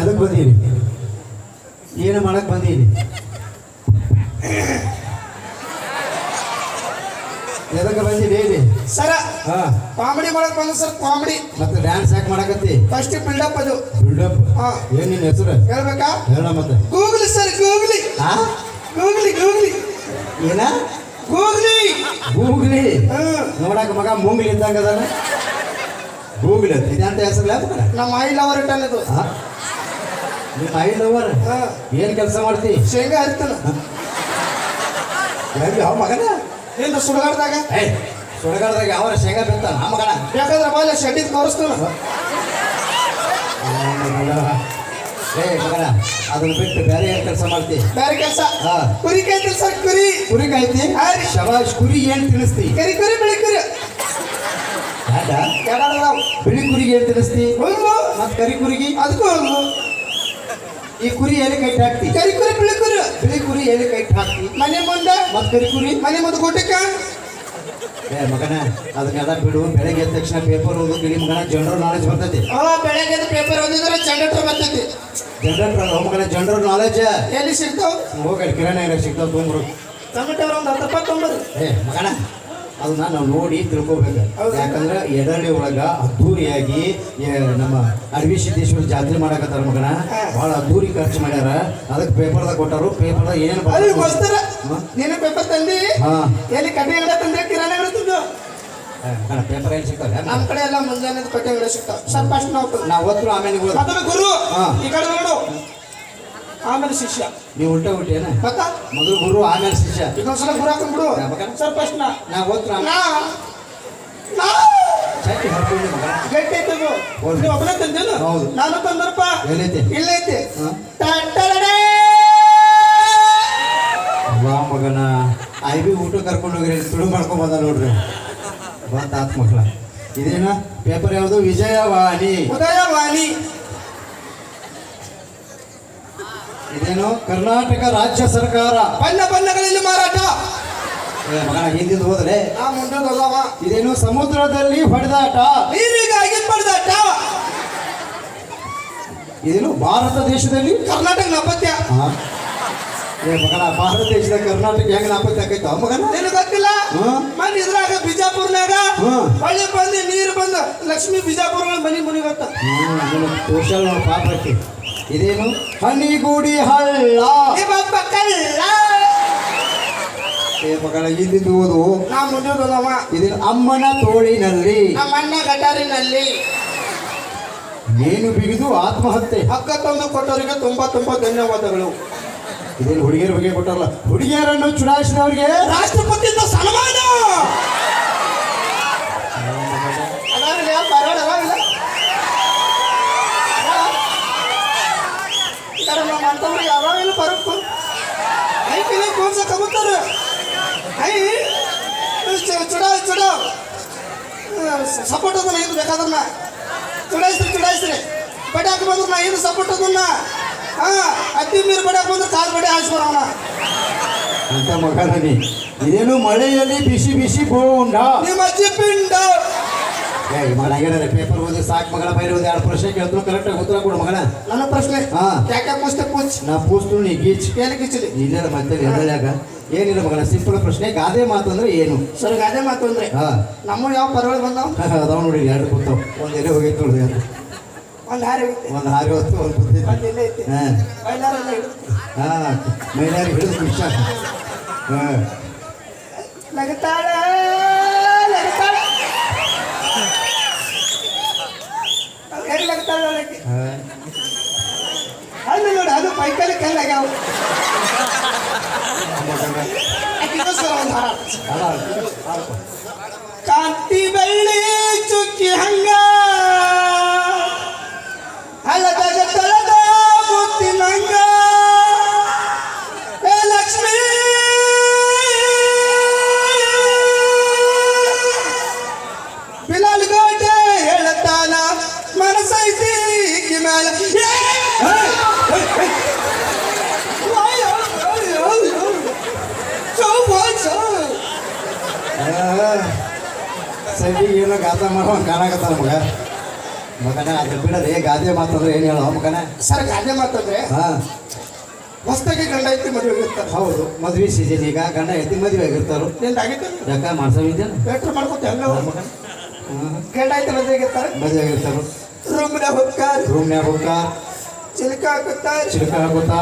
ಎದಕ್ಕೆ ಬಂದೀನಿ ಏನು ಮಾಡಕ್ಕೆ ಬಂದೀನಿ ಎದಕ್ಕೆ ಬಂದೀನಿ ಹೇಳಿ? ಸರ ಹಾ. ಕಾಮಿಡಿ ಮಾಡಕ್ ಬಂದ ಸರ್ ಕಾಮಿಡಿ. ಮತ್ತೆ ಡ್ಯಾನ್ಸ್ ಯಾಕೆ ಮಾಡಕತ್ತಿ? ಫಸ್ಟ್ ಬಿಲ್ಡಪ್ ಅದು. ಬಿಲ್ಡಪ್ ಹಾ. ಏನ್ ನಿನ್ನ ಹೆಸರು? ಹೇಳ್ಬೇಕಾ? ಹೇಳ ಮತ್ತೆ. Googly sir googly. ಹಾ ಗೂಗ್ಲಿ ಗೂಗ್ಲಿ. ಏನ? ಗೂಗ್ಲಿ. ಗೂಗ್ಲಿ? ನೋಡಕ ಮಗ ಮೂಂಗ್ಲಿ ಇದ್ದಂಗ ಅದಾನ. ಗೂಗ್ಲಿ ಅಂತ. ಹೆಸರಲ್ಲ ನಮ್ಮ ಐ ಲವರ್ ಇಟ್ಟಲ್ಲ ಐ ಲವರ್. ಏನ್ ಕೆಲಸ ಮಾಡ್ತಿ? ಶೇಂಗಾ ಹರಿತಾನ ಯಾವ ಮಗನ? ಏನು ಸುಡಗಾಡ್ದಾಗ? ಏಯ್ ಸುಡಗಾಡದಾಗ ಯಾವ ಶೇಂಗಾ ಬಿಡ್ತಾನ ಆ ಮಗನ? ಬೇಕಾದ್ರೆ ಬಾಲ ಶೆಡ್ಡಿಗೆ ತೋರಿಸ್ತಾನ ಏ ಮಗನ ಅದನ್ನ ಬಿಟ್ಟು ಬೇರೆ ಏನ್ ಕೆಲಸ ಮಾಡ್ತಿ? ಬೇರೆ ಕೆಲಸ? ಹಾ. ಕುರಿ. ಕಾಯ್ತಿಲ್ ಸರ್ ಕುರಿ ಕುರಿ ಕಾಯ್ತಿ. ಶಬಾಷ್ ಕುರಿ ಏನ್ ತಿಳಿಸ್ತಿ ಕರಿ ಕುರಿ ಬಿಳಿ ಕುರಿ. ಯಾಕ? ಬಿಳಿ ಕುರಿಗೆ ಏನ್ ತಿಳಿಸ್ತಿ ಹುಲ್ಲು ಮತ್ ಕರಿ ಕುರಿಗೆ? ಅದಕ್ಕೂ ಈ ಕುರಿ ಎಲ್ಲಿ ಕೈ ಹಾಕ್ತಿ? ಕರಿ ಕುರಿ ಬಿಳಿ ಕುರಿ ಬಿಳಿ ಕುರಿ ಎಲ್ಲಿ ಕೈ ಹಾಕ್ತಿ? ಮನೆ ಮುಂದೆ. ಮತ್ತೆ ಕರಿ ಕುರಿ ಮನೆ ಮುಂದೆ ಗುಟ್ಟಕ್ಕ ಏ ಮಗನ ಅದನ್ನೆಲ್ಲ ಬಿಡು. ಬೆಳಗ್ಗೆ ಎದ್ದ ತಕ್ಷಣ ಪೇಪರ್ ಓದೋದು ನಿಮ್ಮ ಮಗನ. ಜನರಲ್ ನಾಲೆಜ್ ಬರ್ತೈತಿ. ಅವ ಬೆಳಗ್ಗೆ ಪೇಪರ್ ಓದಿದ್ರೆ ಜನರೇಟರ್ ಬರ್ತೈತಿ. ಜನರಲ್ ಮಗನ ಜನರಲ್ ನಾಲೆಜ್ ಎಲ್ಲಿ ಸಿಗ್ತಾವ? ಹೋಗಿ ಕಿರಾಣಿ ಅಂಗಡಿ ಸಿಗ್ತಾವ ತೊಂಬರು ಟೊಮೆಟೊ ಒಂದು ಹತ್ತು ರೂಪಾಯಿ ತೊಂಬರು ಏ ಮಗನ ಅದನ್ನ ನಾವು ನೋಡಿ ತಿಳ್ಕೊಬೇಕು. ಯಾಕಂದ್ರೆ ಎಡಳ್ಳಿ ಒಳಗ ಅದ್ದೂರಿಯಾಗಿ ನಮ್ಮ ಅಡವಿ ಸಿದ್ದೇಶ್ವರ ಜಾತ್ರೆ ಮಾಡಕತ್ತಾರ ಮಗನ. ಬಹಳ ಅದ್ದೂರಿ ಖರ್ಚು ಮಾಡ್ಯಾರ. ಅದಕ್ಕೆ ಪೇಪರ್ದಾಗ ಕೊಟ್ಟಾರು. ಪೇಪರ್ದಾಗ ಏನು ನೀನು ಪೇಪರ್ ತಂದಿ? ಹಾ. ಎಲ್ಲಿ ಕಡ್ಡಿ ಇಲ್ಲ ತಂದ್ರೆ ಕಿರಾಣಿ ಮಗನ ಪೇಪರ್ ಏನು ಸಿಗ್ತಾವೆ? ನಮ್ಮ ಕಡೆ ಎಲ್ಲ ಮುಂಜಾನೆ ಅಂಗಡಿ ಸಿಗ್ತಾವ. ಸರ್ ಫಸ್ಟ್ ನಾವು ನಾವು ಆಮೇಲೆ ಗುರು. ಈ ಕಡೆ ನೋಡು. ಆಮೇಲೆ ಶಿಷ್ಯ. ನೀವು ಉಲ್ಟಾ ಉಲ್ಟೇನ ಪಕ್ಕ? ಮೊದಲು ಗುರು ಆಮೇಲೆ ಶಿಷ್ಯ. ಇದೊಂದ್ಸಲ ಗುರು ಮಗ? ಸರ್ ಫಸ್ಟ್ ನಾ ನಾ ನಾ ಚಟ್ಟಿ ಗಟ್ಟಿ ಐತೆ ಇದು. ಹೌದು. ನೀವು ಒಬ್ಬನೇ ತಂದೇನು? ಹೌದು. ನಾನು ತಂದರಪ್ಪ ಎಲ್ಲೈತೆ? ಇಲ್ಲೈತಿ ಹಾ? ವಾ ಮಗನ. ಐ ಬಿ ಊಟ ಕರ್ಕೊಂಡು ಹೋಗ್ರಿ ತುಳು ಮಾಡ್ಕೊಂಡ್ ಬಂದ ನೋಡ್ರಿ. ಬಂತ ಆತ್ ಮಕ್ಳ ಇದೇನ? ಪೇಪರ್ ಯಾವುದು? ವಿಜಯವಾಣಿ. ಉದಯವಾಣಿ. ಇದೇನು ಕರ್ನಾಟಕ ರಾಜ್ಯ ಸರ್ಕಾರ. ಬಣ್ಣ ಬಣ್ಣಗಳಲ್ಲಿ ಮಾರಾಟ. ಏ ಮಗನ ಹಿಂದಿದ್ದು ಹೋದ್ರೆ? ಆ ಮುಂದೆ ಹೋದವ ಇದೇನು ಸಮುದ್ರದಲ್ಲಿ ಹೊಡೆದಾಟ? ನೀರಿಗಾಗಿ ಹೊಡೆದಾಟ. ಇದೇನು ಭಾರತ ದೇಶದಲ್ಲಿ? ಕರ್ನಾಟಕ ನಾಪತ್ಯ. ಏ ಮಗನ ಭಾರತ ದೇಶದ ಕರ್ನಾಟಕ ಹೆಂಗ್ ನಾಪತ್ತೆ ಆಗೈತ ಮಗನ? ನಿನಗೆ ಗೊತ್ತಿಲ್ಲ? ಹಾ. ಮನೆ ಇದ್ರಾಗ ಬಿಜಾಪುರ್ನಾಗ ಹೊಳೆ ಬಂದು ನೀರು ಬಂದು ಲಕ್ಷ್ಮೀ ಬಿಜಾಪುರ ಮನಿ ಮುನಿ ಗೊತ್ತ ಸೋಷಲ್ ಪಾಪ ಐತಿ ಇದೇನು? ಹನಿಗೂಡಿ ಹಳ್ಳ. ಏ ಹಿಂದಿದ್ದು ಓದು. ನಾ ಇದೇನು ಅಮ್ಮನ ತೋಳಿನಲ್ಲಿ. ನಮ್ಮ ಅಣ್ಣ ಗಟಾರಿನಲ್ಲಿ. ನೇಣು ಬಿಗಿದು ಆತ್ಮಹತ್ಯೆ. ಹಕ್ಕ ತಂದು ಕೊಟ್ಟವರಿಗೆ ತುಂಬಾ ತುಂಬಾ ಧನ್ಯವಾದಗಳು. ಇದೇನು ಹುಡುಗಿಯರ ಬಗ್ಗೆ ಕೊಟ್ಟಾರಲ್ಲ? ಹುಡುಗಿಯರನ್ನು ಚುನಾಯಿಸಿದವರಿಗೆ ರಾಷ್ಟ್ರಪತಿಯಿಂದ ಸನ್ಮಾನ! ಅಂತವ್ರಿಗೆ ಯಾವಾಗಲೂ ಪರಪ್ಪ ಐ ಪಿಲಿ ಕೋನ್ಸ ಕಬುತ್ತಾರೆ ಐ ಚು- ಚುಡ ಚುಡ. ಸಪೋರ್ಟ್ ಅದನ್ನ ಇದು ಬೇಕಾದನ್ನ ಚುಡಾಯಿಸ್ರಿ ಚುಡಾಯಿಸ್ರಿ. ಬಡಿ ಹಾಕಿ ಬಂದ್ರೆ ನಾ ಇದು ಸಪೋರ್ಟ್ ಅದನ್ನ? ಹಾ ಅತ್ತಿ ಮೀರು ಬಡಿ ಹಾಕಿ ಬಂದ್ರೆ ಕಾಲು ಬಡಿ ಹಾಕ್ಸ್ಬರವನ ಅಂತ ಮಗನ? ನೀ ಇದೇನು ಮಳೆಯಲ್ಲಿ ಬಿಸಿ ಬಿಸಿ ಬೋಂಡ? ನಿಮ್ಮ ಅಜ್ಜಿ ಪಿಂಡ. ಏ ಮಗನ ಏನಾರ ಪೇಪರ್ ಓದಿ ಸಾಕು ಮಗನ ಬೈರಿ ಒಂದು ಎರಡು ಪ್ರಶ್ನೆ ಕೇಳಿದ್ರು ಕರೆಕ್ಟಾಗಿ ಉತ್ತರ ಕೊಡು ಮಗನ ನನ್ನ ಪ್ರಶ್ನೆ ಹಾ. ಯಾಕೆ ಪುಸ್ತಕ ಪುಚ್? ನಾ ಪೂಸ್ತು ನೀ ಗೀಚ್. ಏನು ಕಿಚ್ಚಲಿ ಇಲ್ಲರ ಮತ್ತೆ ಎದಳ್ಯಾಗ ಏನಿಲ್ಲ ಮಗನ ಸಿಂಪಲ್ ಪ್ರಶ್ನೆ ಗಾದೆ ಮಾತು ಅಂದ್ರೆ ಏನು? ಸರ್ ಗಾದೆ ಮಾತು ಅಂದ್ರೆ? ಹಾ. ನಮ್ಮ ಯಾವ ಪರವಾಗಿ ಬಂದಾವ? ಅದಾವ ನೋಡಿ ಎರಡು ಕೂತಾವ ಒಂದು ಎಲೆ ಹೋಗಿ ನೋಡಿ ಯಾರು ಒಂದು ಹಾರಿ ಒಂದು ಹಾರಿ ಹೊತ್ತು ಒಂದು ಐತಿ. ಹಾ. ಮೈಲಾರಿ ಹಿಡಿದು. ಖುಷ ಹಾ. ನಗತಾಳ ಹಾ. ಅಲ್ಲಿ ನೋಡಿ ಅದು ಪೈಕಲ್ಲಿ ಕಲ್ಲಾಗ್ಯಾವ ಕಾಂತಿ ಬೆಳ್ಳಿ ಚುಕ್ಕಿ ಹಂಗ ಸರಿ ಏನೋ ಗಾತ ಮಾಡೋ ಕಾಣಕತ್ತಾನ ಮಗ. ಮಗನ ಅದ್ರ ಬಿಡದೆ ಗಾದೆ ಮಾತಂದ್ರೆ ಏನು ಹೇಳೋ ಮಗನ? ಸರ್ ಗಾದೆ ಮಾತಂದ್ರೆ ಹಾ. ಹೊಸ್ದಾಗಿ ಗಂಡ ಐತಿ ಮದುವೆ ಇರ್ತಾರೆ ಹೌದು ಮದ್ವೆ ಸೀಸನ್ ಈಗ ಗಂಡ ಎತ್ತಿ ಮದುವೆ ಆಗಿರ್ತಾರು. ನಿಂದ ಆಗೈತೆ ಯಾಕ ಮಾಡ್ಸವಿದ್ದೇನೆ ಬೆಟ್ರ್ ಮಾಡ್ಕೊತ ಎಲ್ಲ ಮಗನ. ಗಂಡ ಐತಿ ಮದುವೆ ಇರ್ತಾರೆ ಮದುವೆ ಆಗಿರ್ತಾರು. ರೂಮ್ನಾಗ ಹೋಗ್ತಾರ. ರೂಮ್ನ್ಯಾಗ ಹೋಗ್ಕ ಚಿಲ್ಕ ಹಾಕುತ್ತಾರ. ಚಿಲಕ ಹಾಕೋತ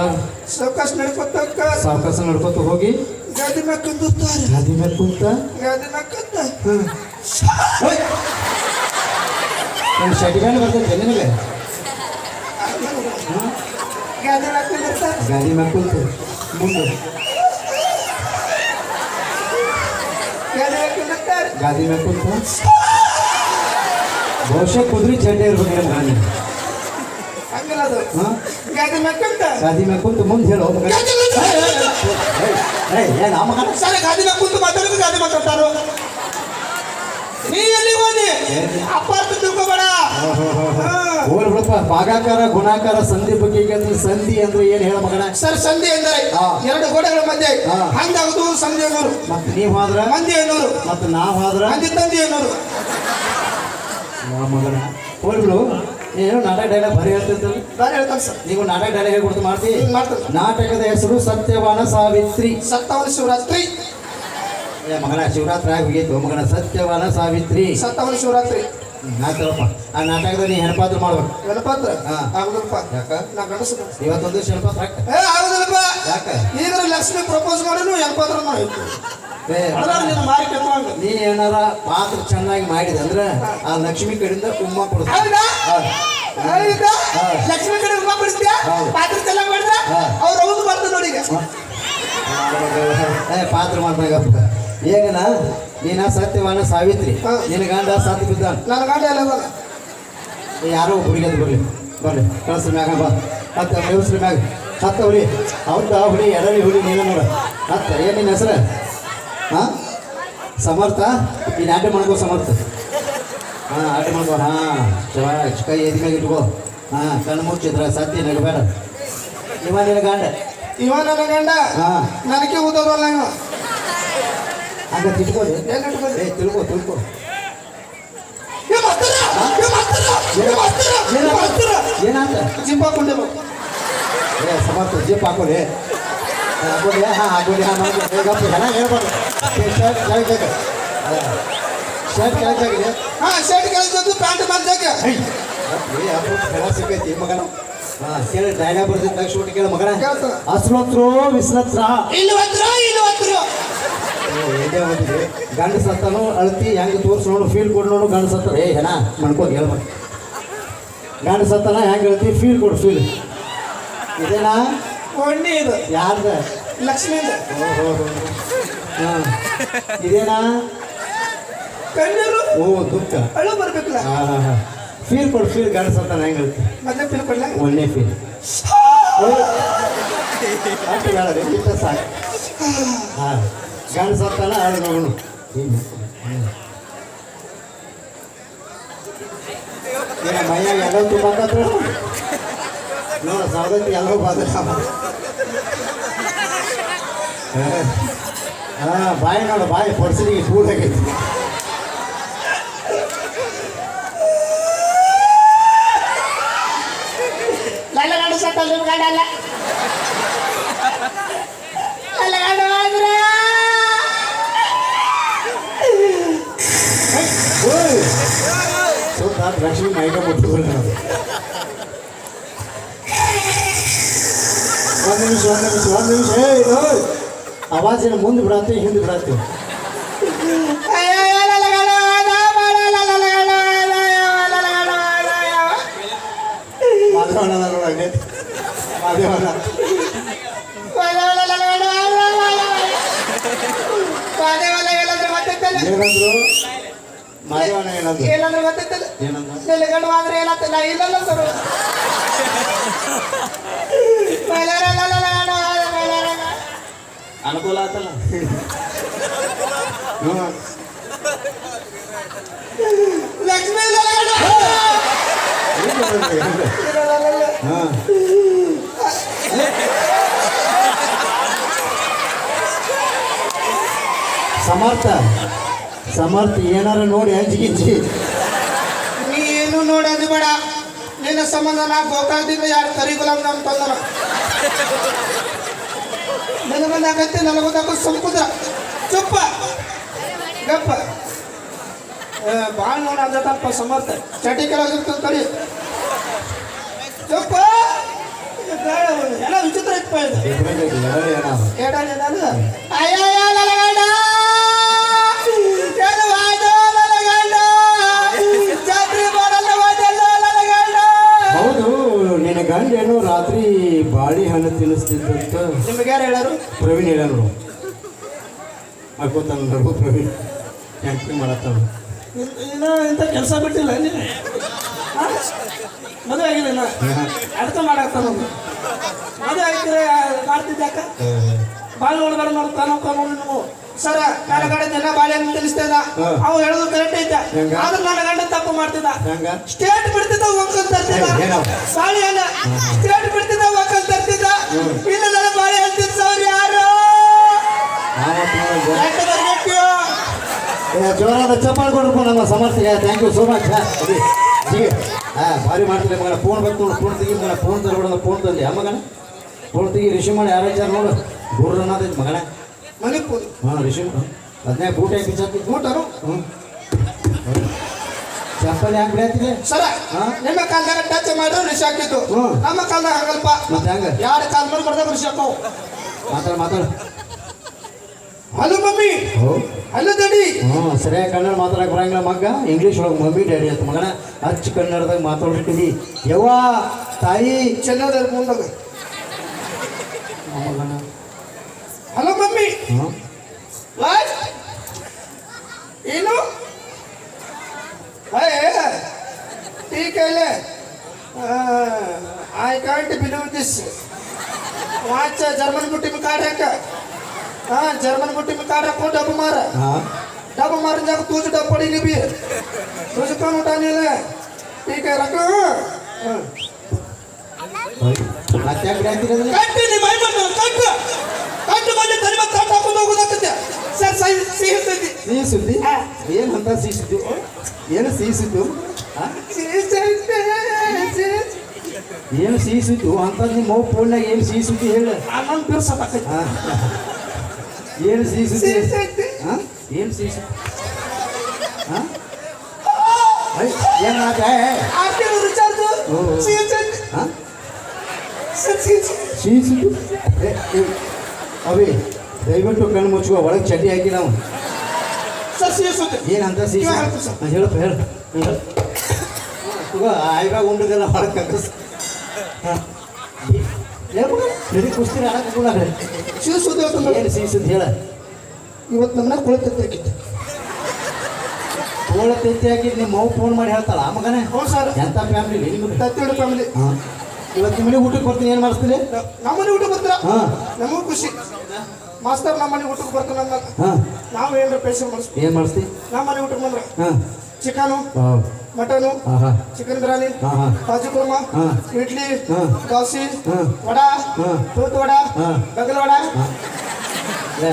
ಸಾವಕಾಶ ನಡ್ಕೊತ ಹೋಗ್ತಾರ. ಸಾವಕಾಸ ನಡ್ಕೊತ ಹೋಗಿ. ಗಾದಿ ಮ್ಯಾಗ ಕುಂದಿರ್ತಾರ. ಗಾದಿ ಮೇಲೆ ಕುಂತ. ಗಾದಿ ಮ್ಯಾಗ ಕುಂತ. ಒಂದು ಶಟಿ ಮೇಲೆ ಬರ್ತೈತೆ ನಿನಗೆ ಗಾದಿ ಮ್ಯಾಗ ಕುಂದಿರ್ತಾರ ಗಾದಿ ಮೇಲೆ ಕುಂತು ಮುಂದೆ ಗಾದಿ ಮ್ಯಾಗ ಕುಂದಿರ್ತಾರ ಗಾದಿ ಮೇಲೆ ಕುಂತ ಬಹುಶಃ ಕುದುರೆ ಚಡ್ಡೆ ಇರ್ಬೇಕು ನಿಮ್ಮ ಗಾಡಿ ಹಂಗಲ್ಲ ಅದು ಹಾಂ ಗಾದಿ ಮ್ಯಾಗ ಕುಂತ ಗಾದಿ ಮೇಲೆ ಕುಂತು ಮುಂದೆ ಹೇಳೋ ಮಗನ ಗಾದಿ ಮ್ಯಾಗ್ ಏಯ್ ಏ ನಾ ಮಗನ ಸರ್ ಗಾದಿ ಮ್ಯಾಗ ಕುಂತು ಮಾತಾಡೋದು ಗಾದಿ ಮಾತಾಡ್ತಾರೋ ನೀ ಎಲ್ಲಿ ಹೋದಿ. ಅಪ್ಪ ಅಪಾರ್ಥ ತಿಳ್ಕೊಬೇಡ. ಹಾ. ಹೋಲ್ ಬಿಡಪ್ಪ. ಭಾಗಾಕಾರ ಗುಣಾಕಾರ ಸಂಧಿ ಬಗ್ಗೆ ಅಂದ್ರೆ ಸಂಧಿ ಅಂದ್ರೆ ಏನು ಹೇಳ ಮಗನ? ಸರ್ ಸಂಧಿ ಅಂದ್ರೆ. ಎರಡು ಗೋಡೆಗಳ ಮಧ್ಯೆ. ಹಂಗಾಗುದು ಸಂಧಿ ಅನ್ನೋರು. ಮತ್ತೆ ನೀವ್ ಹೋದ್ರ? ಮಂದಿ ಅನ್ನೋರು. ಮತ್ತೆ ನಾವ್ ಹೋದ್ರ? ಮಂದಿ ತಂದಿ ಅನ್ನೋರು. ಮಗನ. ಹೋಲ್ ಬಿಡು. ಏನು ನಾಟಕ ಡೈಲಾಗ್ ಬರೀ ಹೇಳ್ತಿರ್ತಾರೆ ನಾನು ಹೇಳ್ತಾನೆ ಸರ್. ನೀವು ನಾಟಕ ಡೈಲಾಗ್ ಹೇಳ್ಕೊಡ್ತು ಮಾಡ್ತೀವಿ. ನಾಟಕದ ಹೆಸರು ಸತ್ಯವಾನ ಸಾವಿತ್ರಿ. ಸತ್ಯವಾನ ಶಿವರಾತ್ರಿ. ಮಗನ ಶಿವರಾತ್ರಿ ಆಗಿ ಹೋಗೈತು ಮಗನ ಸತ್ಯವಾನ ಸಾವಿತ್ರಿ. ಸತ್ಯವನ ಶಿವರಾತ್ರಿ. ಆಯ್ತಲ್ಲಪ್ಪ ಆ ನಾಟಕದಲ್ಲಿ ಹೆಣಪಾತ್ರ ಮಾಡ್ಬೇಕು. ಗಣಪತ್ರ ಹಾ. ಆಗುದಲ್ಪ ಯಾಕ? ನಾ ಇವತ್ತೊಂದು ಹೆಣಪಾತ್ರ ಹಾಕ ಏ ಆಗುದಿಲ್ಲಪ್ಪ. ಯಾಕ? ಈಗ ಲಕ್ಷ್ಮಿ ಪ್ರಪೋಸ್ ಮಾಡಿನು ಹೆಣಪಾತ್ರ ನಾವು ಏ, ಅದ್ರ ನಿನ್ನ ಮಾರಿ ಕೆತ್ತವಂಗ ನೀ ಏನಾರ ಪಾತ್ರ ಚೆನ್ನಾಗಿ ಮಾಡಿದೆ ಅಂದ್ರೆ ಆ ಲಕ್ಷ್ಮಿ ಕಡೆಯಿಂದ ಉಮ್ಮ ಕೊಡ್ತಾರೆ. ಲಕ್ಷ್ಮಿ ಕಡೆ ಉಮ್ಮ ಕೊಡಿಸ್ತೀಯಾ. ಪಾತ್ರ ಚೆನ್ನಾಗಿ ಮಾಡಿದ್ರ. ಅವ್ರ ಹೌದು ಮಾಡ್ತಾರೆ ನೋಡಿ ಪಾತ್ರ ಮಾಡ್ದಾಗಪ್ಪ ಏಗನ ನೀನ ಸತ್ಯವಾನ ಸಾವಿತ್ರಿ. ನಿನ್ನ ಗಂಡ ಸತ್ ಬಿದ್ದ ನನ್ನ ಗಂಡ ಎಲ್ಲ ಅದಾನ. ಯಾರೋ ಹುಡುಗಿಯದು ಬರ್ಲಿ. ಬರ್ಲಿ. ಕಳ್ಸ ಮ್ಯಾಗ ಬಾ. ಹತ್ತ ಮೇವ್ಸ್ರ ಮ್ಯಾಗ. ಹತ್ತ ಹುಲಿ ಆ ಹುಲಿ ಎಡಲಿ ಹುಲಿ ನೀನು ನೋಡ. ಹತ್ತ. ಏನ್ ನಿನ್ನ ಹೆಸರು? ಹಾ? ಸಮರ್ಥ? ನೀನು ಆಟ ಮಾಡ್ಕೋ ಸಮರ್ಥ. ಹಾಂ ಆಟ ಮಾಡ್ಕೋ. ಹಾಂ. ಚವಾಚ್ ಕೈ ಎದ್ ಮ್ಯಾಗ ಇಟ್ಕೋ. ಹಾಂ ಕಣ್ಣು ಮುಚ್ಚಿದ್ರ ಸತ್ಯ ನಗಬೇಡ ಇವ ನಿನ್ನ ಗಂಡ. ಇವ ನನ್ನ ಗಂಡ. ಹಾಂ. ನನಗೆ ಓದೋದಲ್ಲ ಹಂಗ ತಿಳ್ಕೊಳ್ಳಿ? ಏ ತಿಳ್ಕೊ ತಿಳ್ಕೊ. ಏನಂತ? ಜಿಂಪ್ ಹಾಕೊಂಡೆ. ಏ ಸಮರ್ಥ ಜಿಪ್ ಹಾಕೊಳ್ಳಿ ಹಾಕೊಳ್ಳಿ ಹಾಂ ಹಾಕೊಳ್ಳಿ ಹಾಂ ಮಾಡಿ ಗಪ್ಪ ಜನ ಹೇಳ್ಬಾರ್ದು. ಶರ್ಟ್ ಕೆಳಗೆ ಶರ್ಟ್ ಕೆಳಗೆ ಹಾ ಶರ್ಟ್ ಕೆಳಗೆ ಪ್ಯಾಂಟ್ ಮಾಡ್ದಾಗ ಕೆಳ ಸಿಕ್ಕೈತಿ ಮಗನ. ಹಾಂ ಕೇಳಿ ಡೈಲಾಗ್ ಬರ್ತಿದ್ದಾಗ ಒಟ್ಟು ಕೇಳ ಮಗನ. ಅಸ್ಲತ್ರೋ ವಿಸ್ಲತ್ರ ಇಲ್ಲಿ ಹತ್ರ ಇಲ್ಲಿ ಹತ್ರ ಎದೆ ಬಂದಿದೆ ಗಂಡ ಸತ್ತನು ಅಳ್ತಿ ಹೆಂಗೆ ತೋರ್ಸಿ ನೋಡು ಫೀಲ್ ಕೊಡ್ ನೋಡು ಗಂಡ ಸತ್ತ ಏ ಹೆಣ ಮಣ್ಕೋದ್ ಹೇಳ್ಬೇಕು ಗಂಡ ಸತ್ತನ ಹೆಂಗೆ ಹೇಳ್ತಿ ಫೀಲ್ ಕೊಡು ಫೀಲ್ ಇದೇನಾ? ಒಣ್ಣೆ ಇದು ಯಾರ್ದ ಲಕ್ಷ್ಮಿಯಿಂದ ಹಾಂ ಇದೇನಾ? ಕಣ್ಣೀರು. ಓ ದುಃಖ. ಅಳು ಬರ್ಬೇಕಲ್ಲ. ಹಾಂ ಹಾಂ ಹಾಂ. ಫೀಲ್ ಕೊಡು ಫೀಲ್ ಗಂಡ ಸತ್ತನ ಹೆಂಗೆ ಹೇಳ್ತಿ ಮತ್ತೆ ತಿಳ್ಕೊಳ್ಳ ಒಳ್ಳೆ ಫೀಲ್ ಅಷ್ಟು ಬೇಡ ಸಾಕು. ಹಾಂ. ಗಂಡ ಸತ್ತನ ಅಳು ನೋಡೋಣ ಏನ ಮೈಯಾಗ ಎಲ್ಲ ತುಂಬಾಕತ್ರ ನೋಡ ಸೌದತ್ತಿ ಎಲ್ಲೋ ಬಾದ ಹಾಂ ಬಾಯಿ ನೋಡು, ಬಾಯಿ ಪಡ್ಸಲಿಗೆ ಕೂಡಾಗೈತಿ ಅಲ್ಲ ನನ್ನ ಗಂಡ ಆದ್ರೆ ಓಯ್ ಸುತ್ತ ಲಕ್ಷ್ಮಿ ಮೈಕ ಮುಟ್ಕೊಂಡು ನಾವು ಒಂದು ನಿಮಿಷ ಒಂದು ನಿಮಿಷ ಒಂದು ನಿಮಿಷ. ಏಯ್ ಓಯ್ ಅವಾಜಿನ ಮುಂದೆ ಬಿಡತ್ತೆ ಹಿಂದೆ ಬಿಡತ್ತೆ. ಮಾಧವನ ನೋಡಂಗೆ ಮಾಧವನ ಏನಂದ್ರು? ಏನಂದ್ರು ಗೊತ್ತಿತ್ತಲ್ಲ? ಏನಂದ್ರು? ನಿನ್ನ ಗಂಡ ಆದ್ರೆ ಏನಂತ ನಾ ಇಲ್ಲಲ್ಲ ಸರ್. ಅನುಕೂಲ ಆತಲ್ಲ? ಲಕ್ಷ್ಮೀ ಸಮರ್ಥ. ಸಮರ್ಥ ಏನಾರ ನೋಡಿ ಹಂಚಿಗಿಂಚಿ ನೀನು ನೋಡಿ ಬೇಡ. ನಿನ್ನ ಸಂಬಂಧ ನಾ ಗೋಕಾಕ್ದಿಂದ ಯಾರು ಕರಿ ಗುಲಾಮ್ ಜಾಮ್ ತಂದನ. ನನಗೊಂದಾಗತ್ತೆ ನನಗೊಂದಾಗ ಸಮುದ್ರ ಚುಪ್ಪ. ಗಪ್ಪ. ಭಾಳ ನೋಡ ಅಂದಪ್ಪ ಸಮರ್ಥ. ಚಟಿ ಕೆಳಗಿರ್ತದೆ ಕರಿ ಚುಪ್ಪ. ಎಲ್ಲ ವಿಚಿತ್ರ ಇತ್ತು ಇದು. ಗಂಡ ಏನೋ ರಾತ್ರಿ ಬಾಳಿ ಹಣ್ಣು ತಿನ್ನಿಸ್ತಿದ್ದಂತ ನಿಮಗೆ ಯಾರು ಹೇಳರು? ಪ್ರವೀಣ್ ಹೇಳೋರು ಹಾಕೋತಾನ ನೋಡು ಪ್ರವೀಣ್. ಆ್ಯಕ್ಟಿಂಗ್ ಮಾಡತ್ತಾನ ಇನ್ನು ಇಂಥ ಕೆಲಸ ಬಿಟ್ಟಿಲ್ಲ ನೀನು? ಮದುವೆ ಆಗಿಲ್ಲ ಅರ್ಥ ಮಾಡಾಕ್ತಾನ ಮದುವೆ ಆಗಿದ್ರೆ ಮಾಡ್ತಿದ್ಯಾಕ ಬಾಳೆ ಒಳಗಡೆ ನೋಡಿ ತಾನೋಕ ನೋಡಿ ನೀವು ಸರ ನನ್ನ ಗಂಡ ಜನ ಬಾಳೆ ಅಂತ ತಿಳಿಸ್ತಾ ಇದ್ದ. ಅವು ಹೇಳೋದು ಕರೆಕ್ಟ್ ಐತೆ? ಆದ್ರೆ ನನ್ನ ಗಂಡ ತಪ್ಪು ಮಾಡ್ತಿದ್ದ. ಹೆಂಗ? ಸ್ಟೇಟ್ ಬಿಡ್ತಿದ್ದ ಒಕ್ಕಲ್ ತರ್ತಿದ್ದ. ಸಾಳಿ ಅಲ್ಲ. ಸ್ಟೇಟ್ ಬಿಡ್ತಿದ್ದ ಒಕ್ಕಲ್ ತರ್ತಿದ್ದ. ಇಲ್ಲ ನನ್ನ ಬಾಳೆ ಅಂತ ತಿನ್ಸವ್ರು ಯಾರು? ಜೋರಾದ ಚಪ್ಪಾಳೆ ಕೊಡ್ಬೇಕು ನಮ್ಮ ಸಮರ್ಥಿಗೆ. ಥ್ಯಾಂಕ್ ಯು ಸೋ ಮಚ್ ಹಾಂ ಭಾರಿ ಮಾಡ್ತೀರಿ ಮಗನ. ಫೋನ್ ಬಂತು ನೋಡು ಫೋನ್ ತೆಗಿ ಮಗನ. ಫೋನ್ ತರಬೇಡ ಫೋನ್ ತಂದೆ. ಮಗನ? ಫೋನ್ ತೆಗಿ ರಿಷಿ ಮಾಡಿ ಯಾರು ನೋಡು. ಗುರ್ರ ಅನ್ನೋದೈತೆ ಮಗನ. ಮಣಿಪುರ್ ಹಾಂ ರಿಷಿ ಹದಿನೈದು ಬೂಟ್ ಹಾಕಿ ಚಾಕಿ ಊಟರು ಹ್ಞೂ ಚಪ್ಪಲಿ ಯಾಕೆ ಬಿಡತ್ತಿದೆ ಸರ? ನಿಮ್ಮ ಕಾಲದಾಗ ಟಚ್ ಮಾಡಿದ್ರು ರಿಷಿ ಹ್ಮ್. ನಮ್ಮ ಕಾಲದಾಗ ಹಂಗಲ್ಪ. ಮತ್ತೆ ಹೆಂಗೆ? ಯಾರ ಕಾಲ ಮೇಲೆ ಬರ್ದಾಗ ರಿಷಿ ಹಾಕವು ಮಾತಾಡು ಮಾತಾಡ. Hello mummy. ಹಲೋ. ಡ್ಯಾಡಿ. ಹ್ಞೂ ಸರಿಯಾಗಿ ಕನ್ನಡ ಮಾತಾಡಕ್ಕೆ ಬರಂಗಿಲ್ಲ ಮಗ ಇಂಗ್ಲೀಷ್ ಒಳಗೆ ಮಮ್ಮಿ ಡ್ಯಾಡಿ ಅಂತ ಮಗನ. ಅಚ್ಚ ಕನ್ನಡದಾಗ ಮಾತಾಡ್ತೀನಿ ಯವ್ವ ತಾಯಿ. ಚೆನ್ನದ ಮುಂದಾಗ ಆ ಮಗನ me. Huh? ಏನು? ಅಯ್ಯ ಟೀಕ ಇಲ್ಲ ಐ ಕಾಂಟ್ ಬಿಲೀವ್ ದಿಸ್ ವಾಚ ಜರ್ಮನ್ ಗುಟ್ಟಿ ಕಾರ್ ಹಾಕ ಹಾ ಜರ್ಮನ್ ಗುಟ್ಟಿ ಕಾರ್ ಹಾಕೋ ಡಬ್ಬು ಮಾರ? ಡಬ್ಬು ಮಾರಿದ ಜಾಗ ತೂಜ ಡಬ್ಬು ಹೊಡಿ ಬಿ ತೂಜಕೊಂಡು ಊಟ ನೀಲ್ಲ ಟೀಕ ರಕ್ಕ. ಕಟ್ಟಿ ನಿಮ್ಮ ಕಟ್ಟು. ಕಟ್ಟು ಬಂದು ತಲೆ ಮತ್ತೆ ಹಾಕೊಂಡು ಹೋಗೋದಾಗುತ್ತೆ ಸರ್ ಸೈ ಸಿಹಿ ಸುದ್ದಿ. ಸಿಹಿ ಸುದ್ದಿ? ಹಾ. ಏನು ಅಂತ ಸಿಹಿ ಸುದ್ದಿ? ಏನು ಸಿಹಿ ಸುದ್ದಿ? ಏನು ಸುದ್ದಿ? ಅಂತ ನಿಮ್ಮ ಫೋನ್ನಾಗ ಏನು ಸಿಹಿ ಸುದ್ದಿ ಹೇಳು? ನಾನು ಬಿರ್ಸತ್ತಾಕೈತಿ ಹಾಂ. ಏನು ಸಿಹಿ ಸುದ್ದಿ? ಹಾಂ? ಏನು ಸಿಹಿ ಸುದ್ದಿ? ಹಾಂ? ಏನು ಮಾತೆ ಆರ್ತಿ ರಿಚಾರ್ಜ್ ಓ. ಸಿಹಿ ಸುದ್ದಿ? ಹಾಂ? ಸಿಹಿ ಸುದ್ದಿ. ಅವಿ ದಯವಿಟ್ಟು ಕಣ್ಣು ಮುಚ್ಚುವ ಒಳಗೆ ಚಡ್ಡಿ ಹಾಕಿ ನಾವು. ಸರ್ ಸುದ್ದಿ ಏನಂತ ಇವಾಗ ಸರ್. ಹೇಳಪ್ಪ ಹೇಳು ತಗೋ ಆಯ್ವಾಗ ಉಂಡದೆಲ್ಲ ಹೊರಗೆ ಕಕ್ಕಸ್ ಹಾಂ. ನಡಿ ಕುಸ್ತಿ ಆಡಕ್ಕೆ ಸಿಹಿ ಸುದ್ದಿ ಹೇಳ್ತೀನಿ ಏನು ಸಿಹಿ ಸುದ್ದಿ ಹೇಳ. ಇವತ್ತು ನಮ್ಮನ್ನ ಕುಳಿತಿರ್ತಿರ್ಕಿತ್ತು ತೋಳ ತೆತ್ತಿ ಹಾಕಿದ್ ನಿಮ್ಮ ಮಗು ಫೋನ್ ಮಾಡಿ ಹೇಳ್ತಾಳ ಮಗನೇ? ಹ್ಞೂ ಸರ್. ಎಂತ ಫ್ಯಾಮಿಲಿ ನಿಮ್ಮ ಫ್ಯಾಮಿಲಿ ಹಾಂ. ಇವತ್ತು ಮನೆ ಊಟಕ್ಕೆ ಬರ್ತೀನಿ ಏನು ಮಾಡಿಸ್ತೀನಿ? ನಮ್ಮನೆ ಊಟಕ್ಕೆ ಬರ್ತೀರಾ? ಹಾಂ. ನಮಗೂ ಖುಷಿ. ಮಾಸ್ತರ್ ನಮ್ಮನೆ ಊಟಕ್ಕೆ ಬರ್ತಾನೆ ಅಂದ ಹಾಂ. ನಾವು ಏನ್ರ ಪೇಷನ್ ಮಾಡಿಸ್ತೀವಿ. ಏನು ಮಾಡಿಸ್ತಿ? ನಮ್ಮನೆ ಊಟಕ್ಕೆ ಬಂದ್ರೆ. ಹಾಂ. ಚಿಕನು ಮಟನು ಚಿಕನ್ ಬಿರಿಯಾನಿ ಹಾಂ ಕಾಜಿ ಕುರ್ಮಾ ಹಾ. ಇಡ್ಲಿ ಹಾ. ದೋಸೆ ಹಾ. ವಡಾ ಹಾ. ತೂತ್ ವಡ ಹಾ. ಬಗಲ್ ವಡ.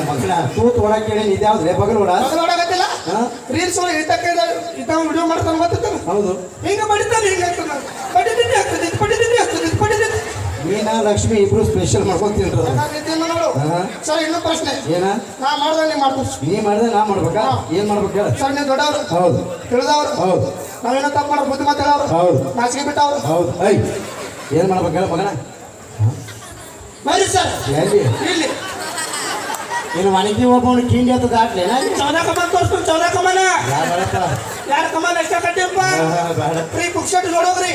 ಮಕ್ಕಳ ತೂತ್ ವಡ ಕೇಳಿ ಇದ್ಯಾವ್ದ್ರೆ ಬಗಲ್ ಒಡ ಬಗಲ್ ವಡ ಗೊತ್ತಿಲ್ಲ. ರೀಲ್ಸ್ ಒಳಗೆ ಇದ್ದಕ್ಕೆ ಇದ್ದಾವ ವಿಡಿಯೋ ಮಾಡ್ತಾನೆ ಗೊತ್ತಿತ್ತಾನ ಹೌದು. ಹಿಂಗ ಮಾಡಿದ್ದಾನೆ ಹಿಂಗ ಆಗ್ತದೆ? ಇದು ಪಡಿದಿದ್ದೆ ಆಗ್ತದೆ. ಇದು ಪಡಿದಿದ್ದೆ ನೀನ ಲಕ್ಷ್ಮಿ ಇಬ್ರು ಸ್ಪೆಷಲ್ ಮಾಡ್ಕೊಂತೀನಿ. ಸರ್ ಇನ್ನೊಂದು ಪ್ರಶ್ನೆ. ಏನ? ನಾ ಮಾಡ್ದೆ ನೀವು ಮಾಡ್ತೀವಿ ನೀ ಮಾಡಿದ್ರೆ ನಾ ಮಾಡ್ಬೇಕಾ. ಏನ್ ಮಾಡ್ಬೇಕು ಹೇಳ. ಸರ್ ನೀವು ದೊಡ್ಡವರು. ಹೌದು. ತಿಳಿದವರು. ಹೌದು. ನಾವೇನೋ ತಪ್ಪು ಮಾಡೋ ಬುದ್ಧಿ ಮಾತಾಡೋರು ಹೌದು. ನಾಚಿಕೆ ಬಿಟ್ಟವ್ರು. ಹೌದು. ಐ ಏನ್ ಮಾಡ್ಬೇಕು ಹೇಳ ಮಗನ? ಬರೀ ಸರ್. ಎಲ್ಲಿ ಇಲ್ಲಿ. ಇನ್ನು ಮನೆಗೆ ಒಬ್ಬನು ಕಿಂಡಿ ಅಂತ ದಾಟ್ಲೆ ಚೌದಾ ಕಮಾನ್ ತೋರಿಸ್ತು ಚೌದಾ ಕಮಾನ ಯಾರು ಕಮಾನ್ ಎಷ್ಟ ಕಟ್ಟಿಪ್ಪ ನೋಡೋ ಫ್ರೀ ಬುಕ್ ಶರ್ಟ್ ನೋಡೋಗ್ರಿ.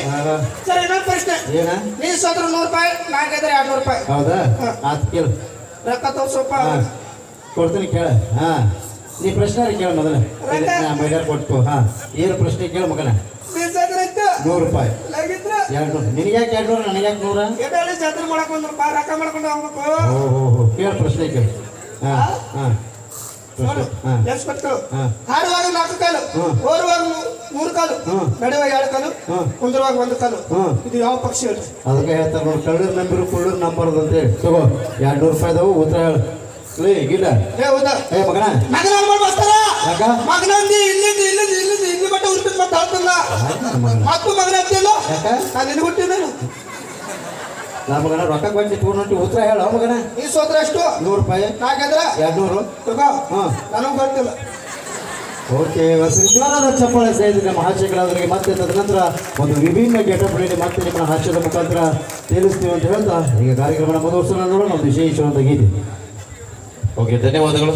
ಸರ್ ಇನ್ನೊಂದು ಪ್ರಶ್ನೆ. ಏನ? ನೀನ್ ಸತ್ರ ನೂರು ರೂಪಾಯಿ ನಾಲ್ಕೈದ್ರೆ ಎರಡ್ನೂರು ರೂಪಾಯಿ. ಹೌದಾ. ಆತ್ ಕೇಳು. ರೊಕ್ಕ ತೋರ್ಸಪ್ಪ ಕೊಡ್ತೀನಿ ಕೇಳ. ಹಾ. ನೀ ಪ್ರಶ್ನೆ ಕೇಳ ಮೊದಲ? ಮೈದಾರ ಕೊಟ್ಟು ಹಾ. ಏನು ಪ್ರಶ್ನೆ ಕೇಳು ಮಗನ. ನೂರು ರೂಪಾಯಿ. ಎರಡು ನೂರು ನಿನಗೆ ಯಾಕೆ ಎರಡು ನೂರು ನನಗೆ ಯಾಕೆ ನೂರ? ಜಾತ್ರೆ ಮಾಡಕ್ ಬಂದ್ರಪ್ಪ ರೊಕ್ಕ ಮಾಡ್ಕೊಂಡು ಹೋಗ್ಬೇಕು. ಓ ಹೋ ಹೋ ಕೇಳು ಪ್ರಶ್ನೆ ಕೇಳು. ಎಷ್ಟು ಕೊಟ್ಟು? ಹಾಂ ವಾರ ನಾಲ್ಕು ಕಾಲು. ಓರುವಾಗ ಮೂರು ಕಾಲು. ನಡೆಯುವಾಗ ಎರಡು ಕಾಲು. ಕುಂದ್ರುವಾಗ ಒಂದು ಕಾಲು. ಇದು ಯಾವ ಪಕ್ಷಿ ಹೇಳಿ ಅದಕ್ಕೆ ಹೇಳ್ತಾರೆ ನೋಡಿ ಕಳ್ಳರ ನಂಬರು ಕುಳ್ಳರ ನಂಬರ್ ಅಂತೇಳಿ ತಗೋ ಎರಡು ನೂರು ರೂಪಾಯಿ ಅದಾವು ಉತ್ತರ ಹೇಳು. ಲೇ ಗಿಡ. ಏ ಹೌದಾ ಏ ಮಗನ. ಮಗನ ಮಾಡಿ ಬರ್ತಾರ ಯಾಕ? ಮಗನಂದಿ ಇಲ್ಲಿಂದ ಇಲ್ಲಿಂದ ಇಲ್ಲಿಂದ ಇಲ್ಲಿ ಮಟ್ಟ ಉರ್ಪಿದ್ ಮತ್ತೆ ಮಗನ? ಮತ್ತು ಮಗನ ಅಂತಿಲ್ಲ ಯಾಕ? ನಾನು ಇಲ್ಲಿ ಹುಟ್ಟಿದ್ದೇನು ನಾ ಮಗನ ರೊಕ್ಕ ಬಂದು ಇಟ್ಕೊಂಡು ಉತ್ತರ ಹೇಳ ಮಗನ. ಈ ಸೋತ್ರ ಎಷ್ಟು ನೂರು ರೂಪಾಯಿ. ನಾಲ್ಕಂದ್ರ? ಎರಡು ನೂರು ತಗೋ. ಹಾಂ. ನನಗೆ ಗೊತ್ತಿಲ್ಲ ಓಕೆ ವಸಂತವಾರದ ಚಪ್ಪಾಳೆ ಸೇರಿದ್ರೆ ನಮ್ಮ ಹಾಸ್ಯಗಳವರಿಗೆ ಮತ್ತೆ ತದನಂತರ ಒಂದು ವಿಭಿನ್ನ ಗೆಟಪ್ ನೀಡಿ ಮತ್ತೆ ನಿಮ್ಮ ಹಾಸ್ಯದ ಮುಖಾಂತರ ತಿಳಿಸ್ತೀವಿ ಅಂತ ಹೇಳ್ತಾ ಈಗ ಕಾರ್ಯಕ್ರಮನ ಮುಂದುವರಿಸೋಣ ನೋಡೋಣ ಒಂದು ವಿಶೇಷವಾದ ಗೀತೆ. ಓಕೆ ಧನ್ಯವಾದಗಳು.